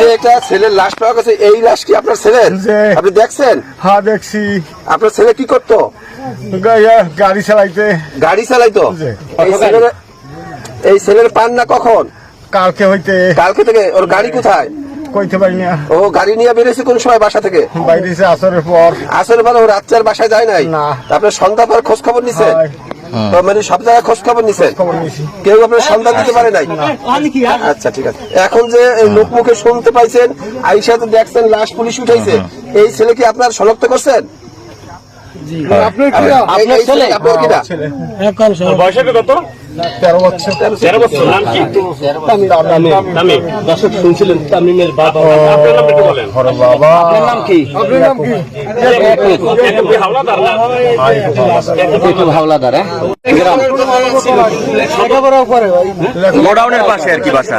যে ছেলের লাশ পাওয়া গেছে এই লাশ কি আপনার ছেলের? আপনি দেখছেন? হ্যাঁ দেখছি। আপনার ছেলে কি করতো? গাড়ি চালাইতে। গাড়ি চালাইতো? এই ছেলের পান না কখন? কালকে হইতে। কালকে থেকে? ওর গাড়ি কোথায়? কইতে পারি না। ও গাড়ি নিয়ে বেরিয়েছে কোন সময় বাসা থেকে? বাইরেছে আসরের পর। আসলে ভালো ও রাত্রে আর বাসায় যায় নাই? না। আপনার সন্ধ্যা পর খোঁজ খবর। তো মানে সব জায়গায় খোঁজ খবর নিছেন কেউ আপনার সন্ধান দিতে পারে নাই? আচ্ছা ঠিক আছে। এখন যে এই লোক মুখে শুনতে পাইছেন আইসা তো দেখছেন লাশ পুলিশ উঠাইছে এই ছেলে কি আপনার শনাক্ত করছেন? আপনার ছেলে? আপনার কিনা ছেলে। বয়সটা কত? দর্শক শুনছিলেন তামিমের বাবা। আপনার নাম কি হাওলাদার হ্যাঁ? গোডাউনের পাশে আর কি বাসা।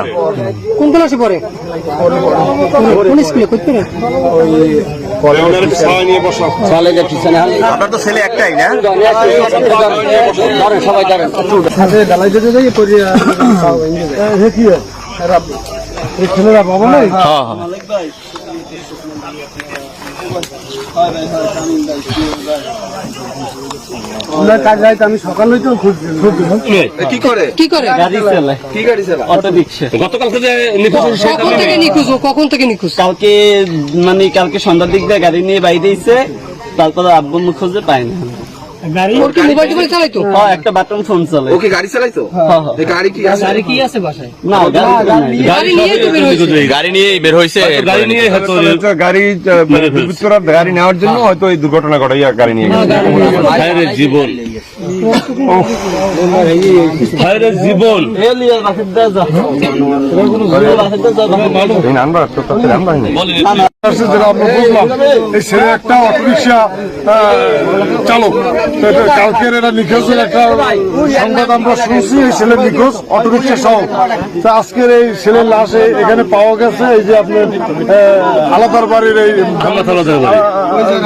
কোন ক্লাসে পড়ে? কোন স্কুলে? করতে ধরেন সবাই ধরেন ছেলেরা বাবা নাই? আমরা কাজ যাইতে আমি সকাল হইতে খুঁজছি কি? করে? কি করে? গাড়ি চালায়। কি গাড়ি চালা অটো রিক্সা। গতকালকে যে নিখোঁজ কখন থেকে নিখোঁজ কখন থেকে নিখোঁজ? কালকে মানে কালকে সন্ধ্যার দিক দিয়ে গাড়ি নিয়ে বাইরে এসে তারপরে আব্বু মুখ পায় পাই না ওর কি মোবাইল টোবাইল চালাইতো হ্যাঁ, একটা বাটন ফোন চলে ও গাড়ি চালাইতো হ্যাঁ, হ্যাঁ। গাড়ি কি আছে? কি আছে বাসায়? না গাড়ি নিয়ে তো বের হয়েছে। গাড়ি নিয়ে বের হয়েছে গাড়ি নিয়ে হয়তো গাড়ি গাড়ি নেওয়ার জন্য হয়তো এই দুর্ঘটনা ঘটাইয়া গাড়ি নিয়ে গেছে। জীবন। জীবন। আমরা আমরা যেটা আমরা বুঝলাম এই ছেলে একটা অটোরিক্সা চালক। কালকের এটা নিখোঁজের একটা সংবাদ আমরা শুনছি এই ছেলে নিখোঁজ অটোরিক্সা সহ। তো আজকের এই ছেলের লাশ এখানে পাওয়া গেছে এই যে আপনার আলাদার বাড়ির এই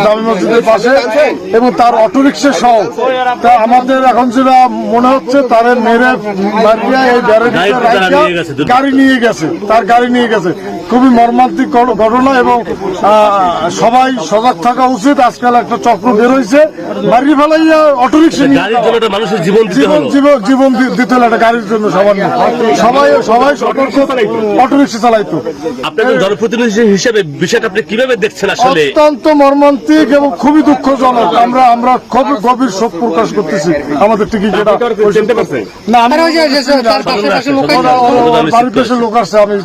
জামি মসজিদের পাশে এবং তার অটোরিক্সা সহ। তা আমাদের এখন যেটা মনে হচ্ছে তার মেরে মারিয়া এই ব্যারেজে। গাড়ি নিয়ে গেছে তার গাড়ি নিয়ে গেছে। খুবই মর্মান্তিক ঘটনা এবং সবাই সজাগ থাকা উচিত। আজকাল একটা চক্র বের হয়েছে মারি ফেলাইয়া অটোরিক্সা একটা মানুষের জীবন দিতে জীবন দিতে হলো একটা গাড়ির জন্য সবার সবাই সবাই সতর্ক। অটোরিক্সা চালাইতো? আপনি একজন জনপ্রতিনিধি হিসেবে বিষয়টা আপনি কীভাবে দেখছেন আসলে? অত্যন্ত মর্মান্তিক এবং খুবই দুঃখজনক। আমরা আমরা খুব গভীর শোক প্রকাশ করতেছি। আমাদের টিকিট না আমি লোক বাড়ির দেশের আছে আমি